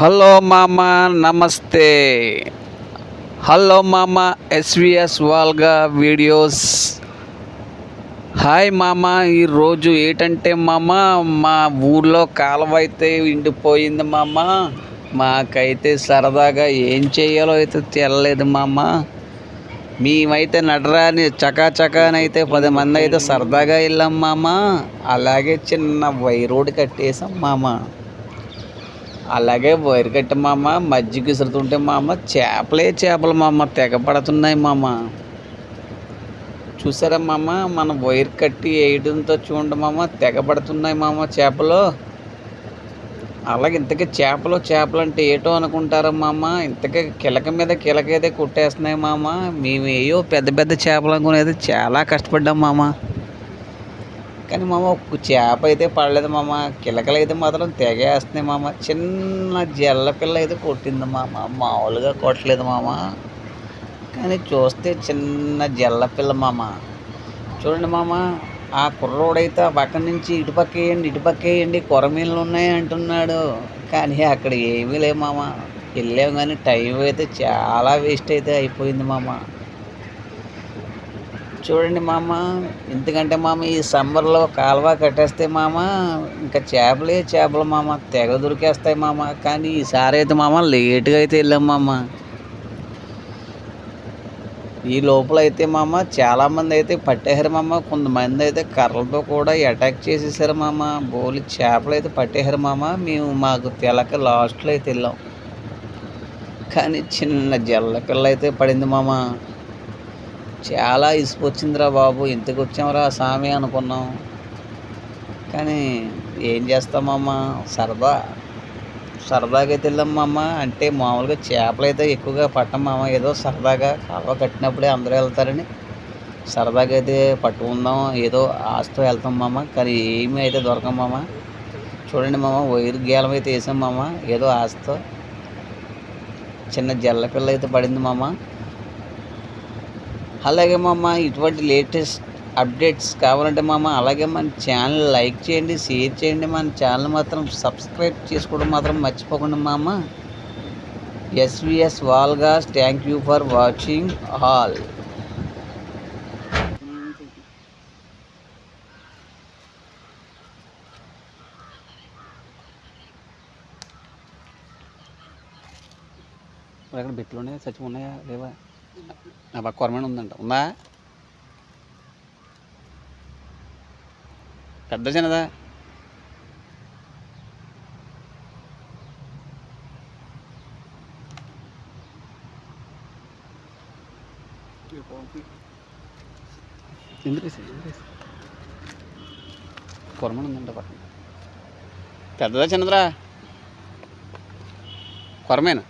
Hello మామ నమస్తే. Hello మామ ఎస్విఎస్ వాల్గా వీడియోస్ హాయ్ మామ ఈరోజు ఏంటంటే మామ మా ఊర్లో కాలువ అయితే ఎండిపోయింది మామ. మాకైతే సరదాగా ఏం చేయాలో అయితే తెలలేదు మామ. మేమైతే నడరాని చకాచకానైతే పది మంది అయితే సరదాగా వెళ్ళాం మామ. అలాగే చిన్న వై రోడ్ కట్టేసాం మామ. అలాగే వైర్ కట్టి మామ మజ్జిగ విసురుతుంటే మామ చేపలే చేపలు మామ తెగ పడుతున్నాయి మామ. చూసారా మామ మన వైర్ కట్టి వేయడంతో చూడండి మామ తెగ పడుతున్నాయి మామ చేపలు. అలాగే ఇంతకీ చేపలు చేపలు అంటే ఏటో అనుకుంటారా మామ? ఇంతకీ కిలక మీద కిలక అయితే కొట్టేస్తున్నాయి మామ. మేము ఏయో పెద్ద పెద్ద చేపలు అనుకునేది చాలా కష్టపడ్డాం మామ. కానీ మామ ఒక్క చేప అయితే పడలేదు మామ. కిలకలు అయితే మాత్రం తెగేస్తున్నాయి మామ. చిన్న జల్ల పిల్ల అయితే కొట్టింది మామ. మామూలుగా కొట్టలేదు మామ. కానీ చూస్తే చిన్న జల్ల పిల్ల మామ. చూడండి మామ ఆ కుర్రోడైతే ఆ పక్క నుంచి ఇటు పక్క వేయండి ఇటు పక్క వేయండి కొరమీళ్ళు ఉన్నాయి అంటున్నాడు. కానీ అక్కడ ఏమీ లేవు మామ. వెళ్ళాం కానీ టైం అయితే చాలా వేస్ట్ అయితే అయిపోయింది మామ. చూడండి మామ ఎందుకంటే మామ ఈ సమ్మర్లో కాలువ కట్టేస్తే మామ ఇంకా చేపలే చేపలు మామ తెగ దొరికేస్తాయి మామ. కానీ ఈసారి అయితే మామ లేట్గా అయితే వెళ్ళాం మామ. ఈ లోపల అయితే మామ చాలామంది అయితే పట్టేశారు మామ కొంతమంది అయితే కర్రలతో కూడా అటాక్ చేసేసారు మామ. బోలి చేపలు అయితే పట్టేశారు మామ మేము మాకు తెలక లాస్ట్లో అయితే వెళ్ళాం. కానీ చిన్న జల్ల పిల్ల అయితే పడింది మామ. చాలా ఇసుకొచ్చిందిరా బాబు ఇంతకు వచ్చాంరా సామి అనుకున్నాం. కానీ ఏం చేస్తామమ్మా సరదా. సరదాగా అయితే వెళ్ళాం అంటే మామూలుగా చేపలు అయితే ఎక్కువగా పట్టం ఏదో సరదాగా కాలువ కట్టినప్పుడే అందరూ వెళ్తారని. సరదాగా అయితే పట్టుకుందాం ఏదో ఆస్తో వెళ్తాం మామ కానీ ఏమీ అయితే దొరకం మామ. చూడండి మామ వైరు గేలం అయితే వేసాం మామ ఏదో ఆస్తో చిన్న జల్ల పిల్ల అయితే పడింది మామ. అలాగే మామ ఇటువంటి లేటెస్ట్ అప్డేట్స్ కావాలంటే మామ అలాగే మన ఛానల్ లైక్ చేయండి షేర్ చేయండి మన ఛానల్ మాత్రం సబ్స్క్రైబ్ చేసుకోవడం మాత్రం మర్చిపోకండి మామ. SVS వాల్గాస్ thank you for watching all. అక్కడ బెట్లు ఉన్నాయా సచి ఉన్నాయా లేవా? నా పక్క కొరమైన ఉందంట. ఉందా? పెద్ద చిన్నదా? ఎందుకు కొరమైన ఉందంట పక్కన. పెద్దదా చిన్నదిరా కొరమేనా?